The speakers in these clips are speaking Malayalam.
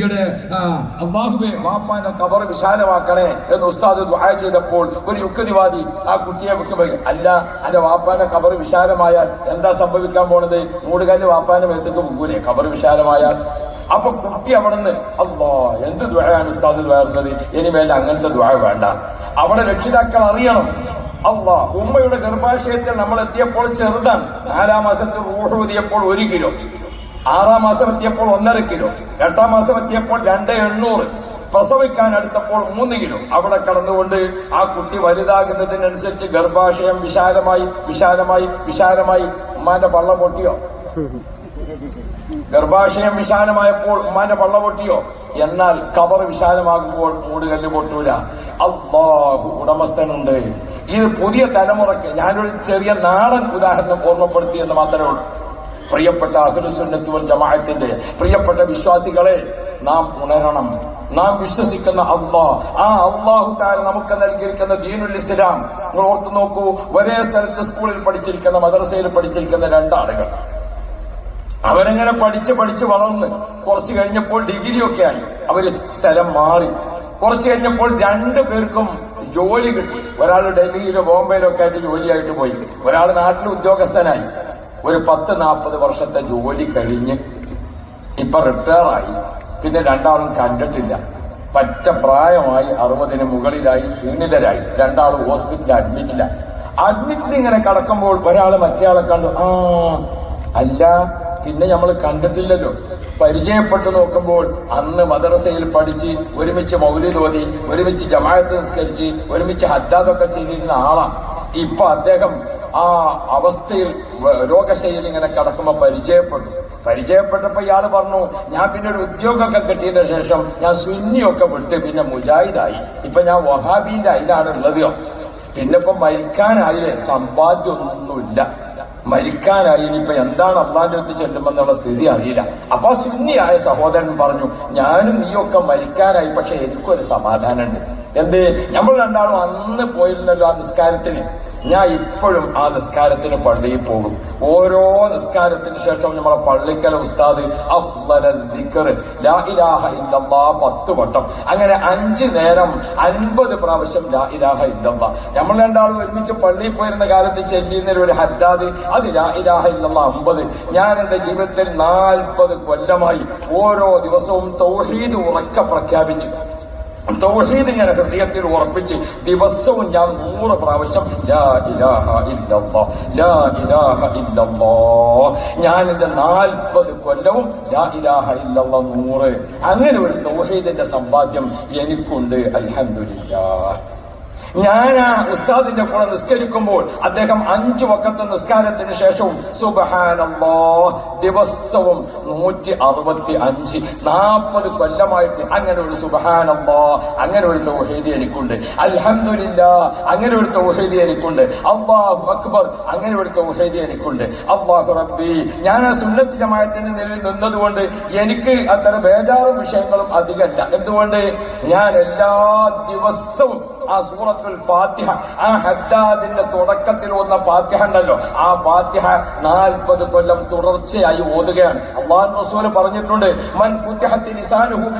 കുട്ടിയുടെ അള്ളാഹുബെ വാപ്പാന്റെ കബർ വിശാലമാക്കണേ എന്ന് ഉസ്താദ് ദുആ ചെയ്തപ്പോൾ ഒരു യുക്തിവാദി ആ കുട്ടിയെ അല്ല അന്റെ വാപ്പാന്റെ കബർ വിശാലമായാൽ എന്താ സംഭവിക്കാൻ പോണത്? മൂടുകാലി വാപ്പാന്റെ മേത്തേക്ക് പോകൂലേ കബർ വിശാലമായാൽ? അപ്പൊ കുട്ടി അവിടെ നിന്ന് അള്ളാ എന്ത് ദ്വായാണ് ഉസ്താദ് ദ്വാരുന്നത് ഇനിമേൽ അങ്ങനത്തെ ദ്വാ വേണ്ട. അവിടെ രക്ഷിതാക്കൾ അറിയണം അള്ളാ ഉമ്മയുടെ ഗർഭാശയത്തിൽ നമ്മൾ എത്തിയപ്പോൾ ചെറുതാണ്. നാലാം മാസത്തിൽ ഊഹൂതിയപ്പോൾ ഒരു കിലോ. ആറാം മാസം എത്തിയപ്പോൾ ഒന്നര കിലോ എട്ടാം മാസം എത്തിയപ്പോൾ രണ്ട് എണ്ണൂറ്. പ്രസവിക്കാൻ അടുത്തപ്പോൾ മൂന്ന് കിലോ. അവിടെ കടന്നുകൊണ്ട് ആ കുട്ടി വലുതാകുന്നതിനനുസരിച്ച് ഗർഭാശയം വിശാലമായി വിശാലമായി വിശാലമായി. ഉമ്മാന്റെ പള്ള പൊട്ടിയോ? ഗർഭാശയം വിശാലമായപ്പോൾ ഉമ്മാന്റെ പള്ള പൊട്ടിയോ? എന്നാൽ കവർ വിശാലമാകുമ്പോൾ മൂടുകല്ല് പൊട്ടൂല. അള്ളാഹു ഉടമസ്ഥനുണ്ട്. ഇത് പുതിയ തലമുറയ്ക്ക് ഞാനൊരു ചെറിയ നാടൻ ഉദാഹരണം ഓർമ്മപ്പെടുത്തി എന്ന് മാത്രമേ ഉള്ളൂ. പ്രിയപ്പെട്ട അഖിലുസുന്നത്തി വൽ ജമാഅത്തിന്റെ പ്രിയപ്പെട്ട വിശ്വാസികളെ നാം ഉണരണം. നാം വിശ്വസിക്കുന്ന അള്ളാഹ് ആ അള്ളാഹു താര നമുക്ക് നൽകിയിരിക്കുന്ന ദീനുൽ ഇസ്ലാം. നിങ്ങൾ ഓർത്തു നോക്കൂ ഒരേ സ്ഥലത്ത് സ്കൂളിൽ പഠിച്ചിരിക്കുന്ന മദ്രസയിൽ പഠിച്ചിരിക്കുന്ന രണ്ടാളുകൾ. അവരങ്ങനെ പഠിച്ച് പഠിച്ച് വളർന്ന് കുറച്ച് കഴിഞ്ഞപ്പോൾ ഡിഗ്രി ഒക്കെ ആയി. അവർ സ്ഥലം മാറി. കുറച്ച് കഴിഞ്ഞപ്പോൾ രണ്ടു പേർക്കും ജോലി കിട്ടി. ഒരാൾ ഡൽഹിയിലോ ബോംബെയിലോ ഒക്കെ ആയിട്ട് ജോലിയായിട്ട് പോയി. ഒരാൾ നാട്ടിൽ ഉദ്യോഗസ്ഥനായി. ഒരു പത്ത് നാൽപ്പത് വർഷത്തെ ജോലി കഴിഞ്ഞ് ഇപ്പൊ റിട്ടയറായി. പിന്നെ രണ്ടാളും കണ്ടിട്ടില്ല. പറ്റ പ്രായമായി അറുപതിന് മുകളിലായി ക്ഷീണിതരായി. രണ്ടാളും ഹോസ്പിറ്റലിൽ അഡ്മിറ്റില്ല അഡ്മിറ്റിൽ ഇങ്ങനെ കടക്കുമ്പോൾ ഒരാൾ മറ്റേയാളെ കണ്ടു ആ അല്ല പിന്നെ നമ്മൾ കണ്ടിട്ടില്ലല്ലോ. പരിചയപ്പെട്ട് നോക്കുമ്പോൾ അന്ന് മദ്രസയിൽ പഠിച്ച് ഒരുമിച്ച് മൗലി തോതി ഒരുമിച്ച് ജമാഅത്ത് നിസ്കരിച്ച് ഒരുമിച്ച് ഹദ്ദാദൊക്കെ ചെയ്തിരുന്ന ആളാണ് ഇപ്പൊ അദ്ദേഹം ആ അവസ്ഥയിൽ രോഗശൈലി ഇങ്ങനെ കിടക്കുമ്പോൾ പരിചയപ്പെട്ടു. പരിചയപ്പെട്ടപ്പോൾ ഇയാൾ പറഞ്ഞു ഞാൻ പിന്നെ ഒരു ഉദ്യോഗമൊക്കെ കിട്ടിയതിന് ശേഷം ഞാൻ സുന്നിയൊക്കെ വിട്ട് പിന്നെ മുജാഹിദായി. ഇപ്പൊ ഞാൻ വഹാബീന്റെ അതിലാണ് ഉള്ളത് പിന്നെ ഇപ്പൊ മരിക്കാനായില്ലേ? സമ്പാദ്യമൊന്നുമില്ല. മരിക്കാനായി ഇനിയിപ്പോ എന്താണ് അള്ളാന്റെ അടുത്ത് ചെല്ലുമെന്നുള്ള സ്ഥിതി അറിയില്ല. അപ്പൊ സുന്നിയായ സഹോദരൻ പറഞ്ഞു ഞാനും നീയൊക്കെ മരിക്കാനായി പക്ഷെ എനിക്കൊരു സമാധാനമുണ്ട്. എന്ത്? നമ്മൾ രണ്ടാളും അന്ന് പോയിരുന്നല്ലോ ആ നിസ്കാരത്തിന് ഞാൻ ഇപ്പോഴും ആ നിസ്കാരത്തിന് പള്ളിയിൽ പോകും. ഓരോ നിസ്കാരത്തിന് ശേഷം നമ്മളെ പള്ളിക്കല ഉസ്താദ് പത്ത് വട്ടം. അങ്ങനെ അഞ്ച് നേരം അൻപത് പ്രാവശ്യം ലാ ഇലാഹ ഇല്ലമ്മ നമ്മൾ രണ്ടാളും ഒരുമിച്ച് പള്ളിയിൽ പോയിരുന്ന കാലത്ത് ചെല്ലിയുന്ന ഒരു ഹദ്ദാദ് അത് ലാ ഇലാഹ ഇല്ലമ്മ അമ്പത്. ഞാൻ എന്റെ ജീവിതത്തിൽ നാൽപ്പത് കൊല്ലമായി ഓരോ ദിവസവും തൗഹീദ് ഉറക്ക പ്രഖ്യാപിച്ചു. തൗഹീദ് ഞാൻ ഹൃദയത്തിൽ ഉറപ്പിച്ച് ദിവസവും ഞാൻ നൂറ് പ്രാവശ്യം ലാ ഇലാഹ ഇല്ലല്ലാ ലാ ഇലാഹ ഇല്ലല്ലാ. ഞാൻ എന്റെ നാൽപ്പത് കൊല്ലവും ലാ ഇലാഹ ഇല്ലല്ലാ നൂറ്. അങ്ങനെ ഒരു തൗഹീദിന്റെ സമ്പാദ്യം എനിക്കുണ്ട്. അൽഹംദുലില്ലാ. ഞാൻ ആ ഉസ്താദിന്റെ കൂടെ നിസ്കരിക്കുമ്പോൾ അദ്ദേഹം അഞ്ചു വക്കത്തെ നിസ്കാരത്തിന് ശേഷവും സുബഹാനല്ലാ ദിവസവും നൂറ്റി അറുപത്തി അഞ്ച് നാൽപ്പത് കൊല്ലമായിട്ട് അങ്ങനെ ഒരു സുബഹാനല്ലാ അങ്ങനെ ഒരു തൗഹീദി എനിക്കുണ്ട്. അൽഹംദുലില്ല അങ്ങനെ ഒരു തൗഹീദി എനിക്കുണ്ട്. അള്ളാഹു അക്ബർ അങ്ങനെ ഒരു തൗഹീദി എനിക്കുണ്ട്. അള്ളാഹു റബ്ബി ഞാൻ ആ സുന്നത്ത് ജമായത്തിന്റെ നിലയിൽ നിന്നതുകൊണ്ട് എനിക്ക് അത്തരം ബേജാറും വിഷയങ്ങളും അധികമല്ല. എന്തുകൊണ്ട്? ഞാൻ എല്ലാ ദിവസവും ആ സൂറത്തുൽ ഫാത്തിഹ ആ ഹദ്ദാദിന്റെ തുടക്കത്തിൽ ഓന്ന ഫാത്തിഹ ഉണ്ടല്ലോ. ആ ഫാത്തിഹ നാൽപ്പത് കൊല്ലം തുടർച്ചയായി ഓതുകയാണ്. അള്ളാഹു റസൂൽ പറഞ്ഞിട്ടുണ്ട് മൻ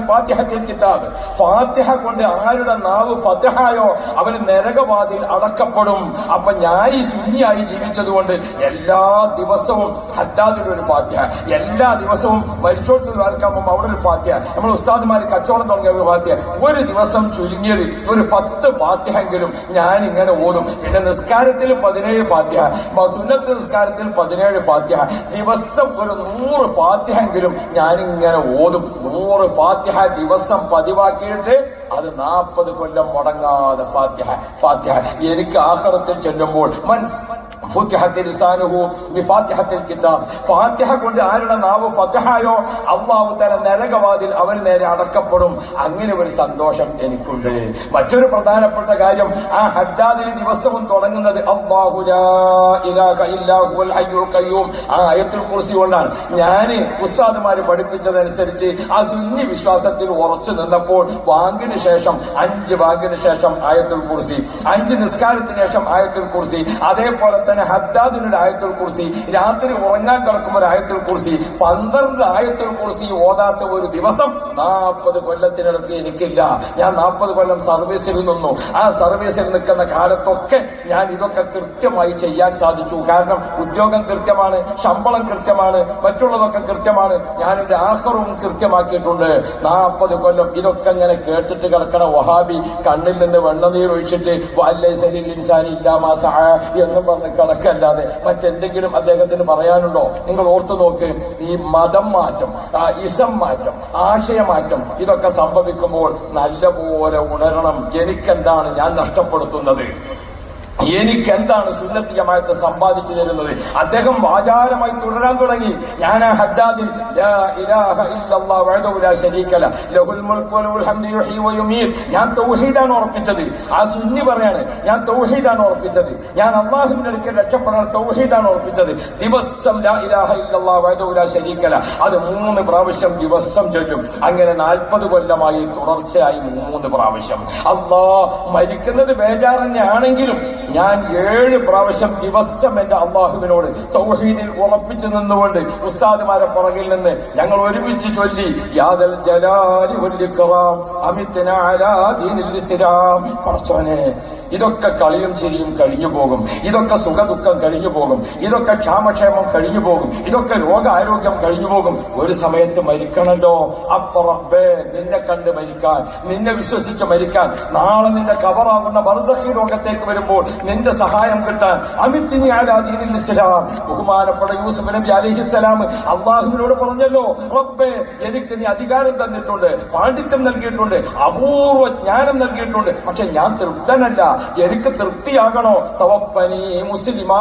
ഫാത്തിഹത്തിൽ കിതാബ് ഫാത്തിഹ കൊണ്ട് ആരുടെ നാവ് ഫതഹായോ അവന് നരകവാതിൽ അടക്കപ്പെടും. അപ്പൊ ഞാൻ ഈ സുന്നിയായി ജീവിച്ചതുകൊണ്ട് എല്ലാ ദിവസവും ഹദ്ദാദിൽ ഒരു ഫാത്തിഹ എല്ലാ ദിവസവും പരിശോധിച്ചത് ആൾക്കാമ്പം അവിടെ ഒരു ഫാത്തിഹ. നമ്മൾ ഉസ്താദ്മാർ കച്ചവടം തുടങ്ങിയ ഒരു ഫാത്തിഹ. ഒരു ദിവസം ചുരുങ്ങിയത് ഒരു പത്ത് ഫാത്തിഹെങ്കിലും ഞാൻ ഇങ്ങനെ ഓടും. പിന്നെ നിസ്കാരത്തിൽ പതിനേഴ് ഫാത്തിഹ മസുനത്ത് നിസ്കാരത്തിൽ പതിനേഴ് ഫാത്തിഹ. ദിവസം ഒരു നൂറ് ഫാത്തിഹെങ്കിലും ഇങ്ങനെ ഓടും. നൂറ് ഫാത്തിഹ ദിവസം പതിവാക്കിയിട്ട് അത് നാൽപ്പത് കൊല്ലം മുടങ്ങാതെ ഫാത്തിഹ ഫാത്തിഹ. എനിക്ക് ആഹ്റത്തിൽ ചെല്ലുമ്പോൾ മൻ ഫാത്തിഹ കൊണ്ട് ആരുടെ നാവ് ഫതഹായോ അള്ളാഹു തല നരകവാതിൽ അവന് നേരെ അടക്കപ്പെടും. അങ്ങനെ ഒരു സന്തോഷം എനിക്കുണ്ട്. മറ്റൊരു പ്രധാനപ്പെട്ട കാര്യം ആ ഹദ്ദാദിന് ദിവസവും തുടങ്ങുന്നത് ആ ആയത്തുൽ കുർസി കൊണ്ടാണ്. ഞാൻ ഉസ്താദുമാര് പഠിപ്പിച്ചതനുസരിച്ച് ആ സുന്നി വിശ്വാസത്തിൽ ഉറച്ചു നിന്നപ്പോൾ വാങ്കിന് ശേഷം അഞ്ച് വാങ്കിന് ശേഷം ആയത്തുൽ കുർസി അഞ്ച് നിസ്കാരത്തിന് ശേഷം ആയത്തുൽ കുർസി അതേപോലെ തന്നെ ഹദ്ദാദിനൊരു ആയത്തുൽ കുർസി രാത്രി ഉറങ്ങാൻ കിടക്കുമ്പോൾ ഒരു ആയത്തുൽ കുർസി പന്ത്രണ്ട് ആയത്തുൽ കുർസി ഓതാത്ത ഒരു ദിവസം നാൽപ്പത് കൊല്ലത്തിനടുത്ത് എനിക്കില്ല. ഞാൻ നാൽപ്പത് കൊല്ലം സർവീസിൽ നിന്നു. ആ സർവീസിൽ നിൽക്കുന്ന കാലത്തൊക്കെ ഞാൻ ഇതൊക്കെ കൃത്യമായി ചെയ്യാൻ സാധിച്ചു. കാരണം ഉദ്യോഗം കൃത്യമാണ് ശമ്പളം കൃത്യമാണ് മറ്റുള്ളതൊക്കെ കൃത്യമാണ്. ഞാൻ എന്റെ ആഹ്റവും കൃത്യമാക്കിയിട്ടുണ്ട്. നാൽപ്പത് കൊല്ലം ഇതൊക്കെ ഇങ്ങനെ കേട്ടിട്ട് കിടക്കണ വഹാബി കണ്ണിൽ നിന്ന് വെണ്ണനീർ ഒഴിച്ചിട്ട് ഇൻസാനി ഇല്ലാമാ സഅ എന്ന് പറഞ്ഞ് കിടക്കല്ലാതെ മറ്റെന്തെങ്കിലും അദ്ദേഹത്തിന് പറയാനുണ്ടോ? നിങ്ങൾ ഓർത്തു നോക്ക്. ഈ മതം മാറ്റം ആ ഇസം മാറ്റം ആശയമാറ്റം ഇതൊക്കെ സംഭവിക്കുമ്പോൾ നല്ലപോലെ ഉണരണം. എനിക്കെന്താണ് ഞാൻ നഷ്ടപ്പെടുത്തുന്നത്? എനിക്ക് എന്താണ് സുന്നത്തി ജമാഅത്ത് സമ്പാദിച്ചു തരുന്നത്? അദ്ദേഹം വാചാരമായി തുടരാൻ തുടങ്ങി. ഞാൻ ഹദ്ദാദിൽ ഞാൻ തൗഹീദാണ് ഉറപ്പിച്ചത്. ആ സുന്നി പറയാണ് ഞാൻ തൗഹീദാണ് ഉറപ്പിച്ചത്. ഞാൻ അള്ളാഹുവിന്റെ അടുക്കൽ രക്ഷപ്പെടാൻ തൗഹീദാണ് ഉറപ്പിച്ചത്. ദിവസം ലാ ഇലാഹ ഇല്ലല്ലാഹു വഹ്ദഹു ലാ ശരീക ലഹ് അത് മൂന്ന് പ്രാവശ്യം ദിവസം ചൊല്ലും. അങ്ങനെ നാൽപ്പത് കൊല്ലമായി തുടർച്ചയായി മൂന്ന് പ്രാവശ്യം. അള്ളാ മരിക്കുന്നത് ബേജാറന്നെയാണെങ്കിലും ഞാൻ ഏഴ് പ്രാവശ്യം ദിവസം എന്റെ അള്ളാഹുവിനോട് തൗഹീദിൽ ഉറപ്പിച്ചു നിന്നുകൊണ്ട് ഉസ്താദുമാരെ പുറകിൽ നിന്ന് ഞങ്ങൾ ഒരുമിച്ച് ചൊല്ലി യാദൽ ജലാലി വല്ലിക്കറാം അമിത്തന അലാ ദീനിൽ ഇസ്ലാം. പടച്ചോനെ ഇതൊക്കെ കളിയും ചിരിയും കഴിഞ്ഞു പോകും. ഇതൊക്കെ സുഖദുഃഖം കഴിഞ്ഞു പോകും. ഇതൊക്കെ ക്ഷാമക്ഷേമം കഴിഞ്ഞു പോകും. ഇതൊക്കെ രോഗാരോഗ്യം കഴിഞ്ഞു പോകും. ഒരു സമയത്ത് മരിക്കണല്ലോ. അപ്പറബേ നിന്നെ കണ്ട് മരിക്കാൻ നിന്നെ വിശ്വസിച്ച് മരിക്കാൻ. നാളെ നിന്റെ കവറാകുന്ന ബർസഖി രോഗത്തേക്ക് വരുമ്പോൾ നിന്റെ സഹായം കിട്ടാൻ അമിത്തിനി ആലാദീനിൽ ഇസ്ലാം ബഹുമാനപ്പെട്ട യൂസഫ് നബി അലഹിസ്സലാം അള്ളാഹുവിനോട് പറഞ്ഞല്ലോ റബ്ബേ എനിക്ക് നീ അധികാരം തന്നിട്ടുണ്ട് പാണ്ഡിത്യം നൽകിയിട്ടുണ്ട് അപൂർവ ജ്ഞാനം നൽകിയിട്ടുണ്ട്. പക്ഷെ ഞാൻ തൃപ്തനല്ല. എനിക്ക് തൃപ്തിയാകണോ? മുസ്ലിമാ.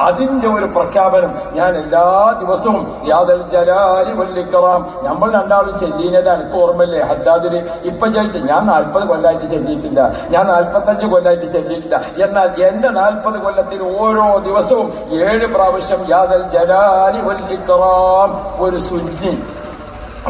അതിന്റെ ഒരു പ്രഖ്യാപനം ഞാൻ എല്ലാ ദിവസവും യാദൽ ജലാലി വല്ലിക്കറാം. നമ്മൾ രണ്ടാളും ചെല്ലീനത് എനിക്ക് ഓർമ്മയില്ലേ? ഹദ്ദാദിന് ഇപ്പൊ ചോദിച്ചു ഞാൻ നാൽപ്പത് കൊല്ലായിട്ട് ചെല്ലിയിട്ടില്ല ഞാൻ നാൽപ്പത്തഞ്ച് കൊല്ലായിട്ട് ചെല്ലിയിട്ടില്ല എന്നാൽ എന്റെ നാൽപ്പത് കൊല്ലത്തിൽ ഓരോ ദിവസവും ഏഴ് പ്രാവശ്യം യാദൽ ജലാലി വല്ലിക്കറാം. ഒരു സുന്നി.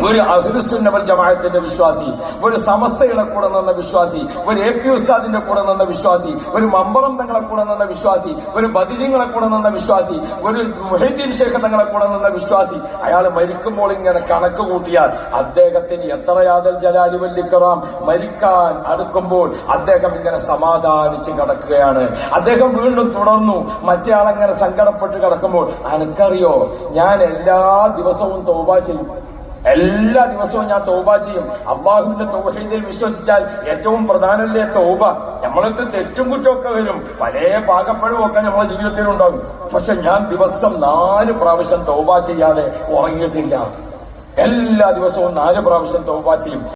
ഒരു അഹ്ലുസുന്നവൽ ജമാഅത്തിന്റെ വിശ്വാസി ഒരു സമസ്തയുടെ കൂടെ നിന്ന വിശ്വാസി ഒരു എ പി ഉസ്താദിന്റെ കൂടെ നിന്ന വിശ്വാസി ഒരു മമ്പറം തങ്ങളെ കൂടെ നിന്ന വിശ്വാസി ഒരു ബദിലിങ്ങളെ കൂടെ നിന്ന വിശ്വാസി ഒരു മുഹദ്ദീൻ ഷേഖ് തങ്ങളെ കൂടെ നിന്ന വിശ്വാസി അയാൾ മരിക്കുമ്പോൾ ഇങ്ങനെ കണക്ക് കൂട്ടിയാൽ അദ്ദേഹത്തിന് എത്ര യാദൽ ജലാലി വല്ലിക്കറാം മരിക്കാൻ അടുക്കുമ്പോൾ അദ്ദേഹം ഇങ്ങനെ സമാധാനിച്ച് കിടക്കുകയാണ്. അദ്ദേഹം വീണ്ടും തുടർന്നു. മറ്റേ ആളെങ്ങനെ സങ്കടപ്പെട്ട് കിടക്കുമ്പോൾ അനക്കറിയോ ഞാൻ എല്ലാ ദിവസവും തോബ ചെയ്യും. എല്ലാ ദിവസവും ഞാൻ തോബ ചെയ്യും. അള്ളാഹുവിന്റെ തൗഹീദിൽ വിശ്വസിച്ചാൽ ഏറ്റവും പ്രധാനമല്ലേ തോബ? നമ്മൾക്ക് തെറ്റും കുറ്റമൊക്കെ വരും. പല ഒക്കെ നമ്മളെ ജീവിതത്തിൽ ഉണ്ടാകും. പക്ഷെ ഞാൻ ദിവസം നാല് പ്രാവശ്യം തോബ ചെയ്യാതെ ഉറങ്ങിയിട്ടില്ല. എല്ലാ ദിവസവും നാല് പ്രാവശ്യം തോബ ചെയ്യും.